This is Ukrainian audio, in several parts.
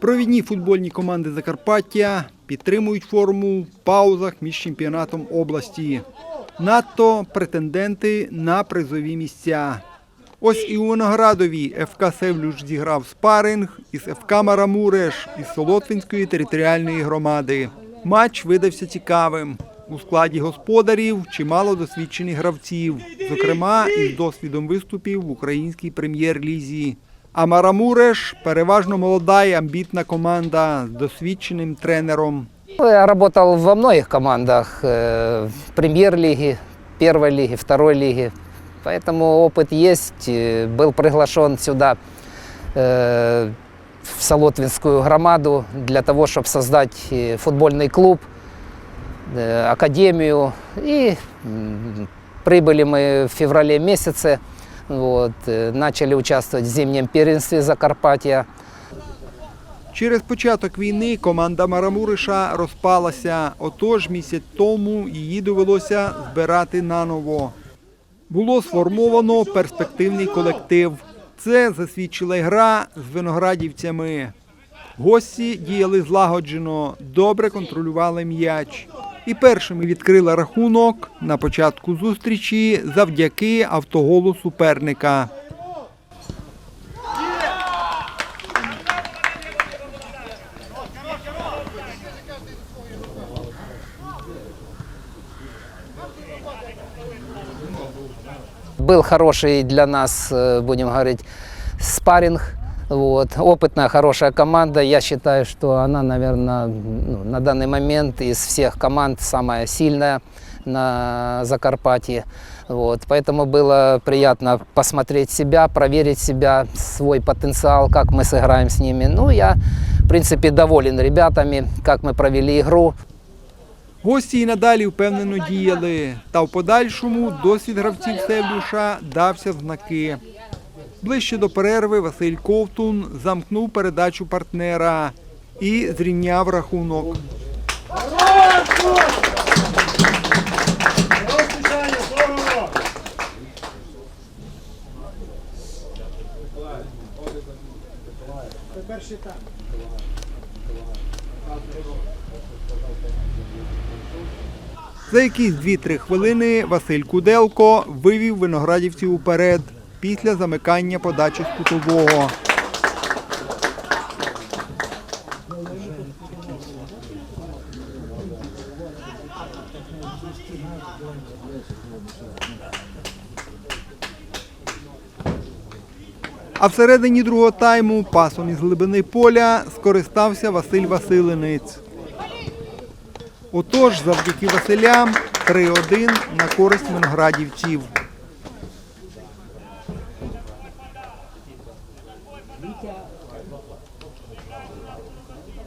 Провідні футбольні команди Закарпаття підтримують форму в паузах між чемпіонатом області. Надто претенденти на призові місця. Ось і у Виноградові ФК Севлюш зіграв спаринг із ФК Марамуреш із Солотвинської територіальної громади. Матч видався цікавим. У складі господарів чимало досвідчених гравців, зокрема із досвідом виступів в українській прем'єр-лізі. А Марамуреш переважно молода і амбітна команда з досвідченим тренером. Ну, Я работал во многих командах э, в премьер-лиге, первой лиге, второй лиге. Поэтому опыт есть. Э, Был приглашен сюда э, в Солотвинскую громаду для того, чтобы создать э, футбольный клуб, э, академию. И м, прибыли мы в феврале месяце. Вот, э, начали участвовать в зимнем первенстве Закарпатья. Через початок війни команда Марамуриша розпалася, отож місяць тому її довелося збирати наново. Було сформовано перспективний колектив. Це засвідчила гра з виноградівцями. Гості діяли злагоджено, добре контролювали м'яч. І першими відкрили рахунок на початку зустрічі завдяки автоголу суперника. Был хороший для нас, э, будем говорить, спарринг. Вот. Опытная, хорошая команда. Я считаю, что она, наверное, ну, на данный момент из всех команд самая сильная на Закарпатье. Вот. Поэтому было приятно посмотреть себя, проверить себя, свой потенциал, как мы сыграем с ними. Ну, я, в принципе, доволен ребятами, как мы провели игру. Гості і надалі впевнено діяли, та в подальшому досвід гравців Севлюша дався в знаки. Ближче до перерви Василь Ковтун замкнув передачу партнера і зрівняв рахунок. За якісь 2-3 хвилини Василь Куделко вивів виноградівців уперед після замикання подачі з кутового. А всередині другого тайму пасом із глибини поля скористався Василь Василинець. Отож, завдяки Василям 3-1 на користь виноградівців.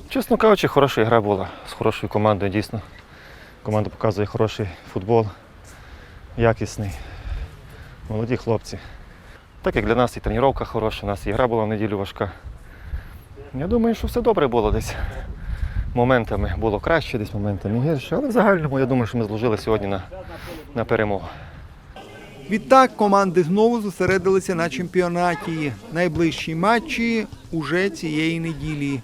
Чесно кажучи, хороша гра була з хорошою командою, дійсно. Команда показує хороший футбол, якісний. Молоді хлопці. Так як для нас і тренування хороша, у нас і гра була в неділю важка. Я думаю, що все добре було десь. Моментами було краще, десь моментами гірше, але в загальному я думаю, що ми зложили сьогодні на, на перемогу. Відтак команди знову зосередилися на чемпіонаті. Найближчі матчі уже цієї неділі.